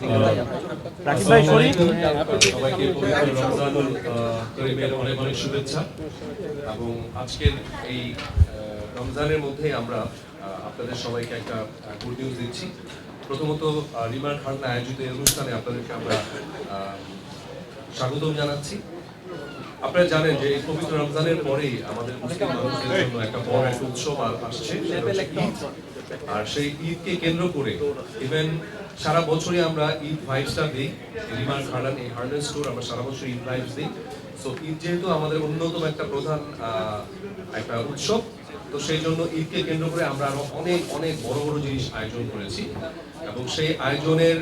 রাকিব ভাই শরীফ? সবাইকে পবিত্র রমজানুল করিমের অনেক অনেক শুভেচ্ছা। এবং আজকের এই রমজানের মধ্যে আমরা আপনাদের সবাইকে একটা গুড নিউজ দিচ্ছি। প্রথমত রিমার খান্না আয়োজিত এই অনুষ্ঠানে আপনাদেরকে আমরা স্বাগতম জানাচ্ছি। আপনারা জানেন যে এই পবিত্র রমজানের পরেই আমাদের মুসলিম মানুষদের জন্য একটা বড় একটা উৎসব আর আসছে। আর সেই ঈদকে কেন্দ্র করে ইভেন সারা বছরই আমরা ঈদ ভাইবসটা দিই, রিমার খার্ডান, এই হার্ডেন স্টোর আমরা সারা বছর ঈদ ভাইবস দিই। সো ঈদ যেহেতু আমাদের অন্যতম একটা প্রধান একটা উৎসব, তো সেই জন্য ঈদকে কেন্দ্র করে আমরা আরও অনেক অনেক বড় বড় জিনিস আয়োজন করেছি। এবং সেই আয়োজনের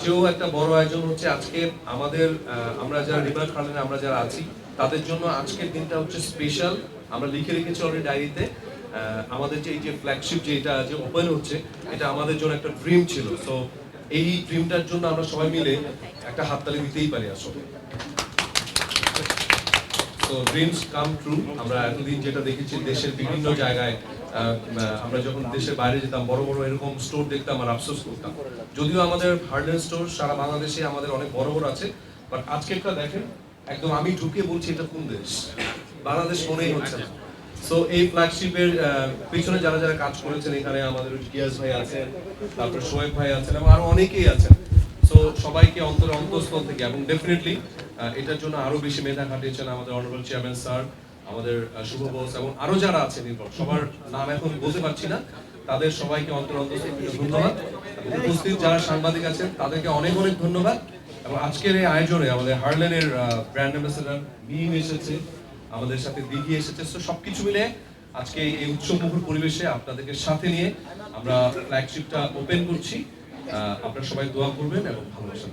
চেয়েও একটা বড় আয়োজন হচ্ছে আজকে আমাদের আমরা যারা রিভার খার্ডেনে আমরা যারা আছি, তাদের জন্য আজকের দিনটা হচ্ছে স্পেশাল আমরা লিখে রেখেছি অলরেডি ডায়েরিতে আমাদের যে এই যে ফ্ল্যাগশিপ যে এটা যে ওপেন হচ্ছে, এটা আমাদের জন্য একটা ড্রিম ছিল। সো এই ড্রিমটার জন্য আমরা সবাই মিলে একটা হাততালি দিতেই পারি আসলে তো ড্রিমস কাম ট্রু আমরা এতদিন যেটা দেখেছি, দেশের বিভিন্ন জায়গায় আমরা যখন দেশের বাইরে যেতাম, বড় বড় এরকম স্টোর দেখতাম আর আফসোস করতাম। যদিও আমাদের হার্ডেন স্টোর সারা বাংলাদেশে আমাদের অনেক বড় বড় আছে বাট আজকেরটা দেখেন, একদম আমি ঢুকে বলছি এটা কোন দেশ? বাংলাদেশ মনেই হচ্ছে না। সো এই ফ্ল্যাগশিপের পিছনে যারা যারা কাজ করেছেন এখানে আমাদের গিয়াস ভাই আছেন, তারপর শোয়েব ভাই আছেন এবং আরও অনেকেই আছেন। সো সবাইকে অন্তর অন্তঃস্থল থেকে এবং ডেফিনেটলি এটার জন্য আরও বেশি মেধা খাটিয়েছেন আমাদের অনারেবল চেয়ারম্যান স্যার আমাদের শুভ বোস এবং আরও যারা আছেন এরপর সবার নাম এখন বলতে পারছি না। তাদের সবাইকে অন্তর অন্তঃস্থল থেকে ধন্যবাদ। উপস্থিত যারা সাংবাদিক আছেন, তাদেরকে অনেক অনেক ধন্যবাদ। এবং আজকের এই আয়োজনে আমাদের হার্লেনের ব্র্যান্ড অ্যাম্বাসেডার মিম এসেছে। আমাদের সাথে দিঘি এসেছে। তো সবকিছু মিলে আজকে এই উৎসব মুখর পরিবেশে আপনাদেরকে সাথে নিয়ে আমরা ফ্ল্যাগশিপটা ওপেন করছি। আপনারা সবাই দোয়া করবেন এবং ভালোবাসা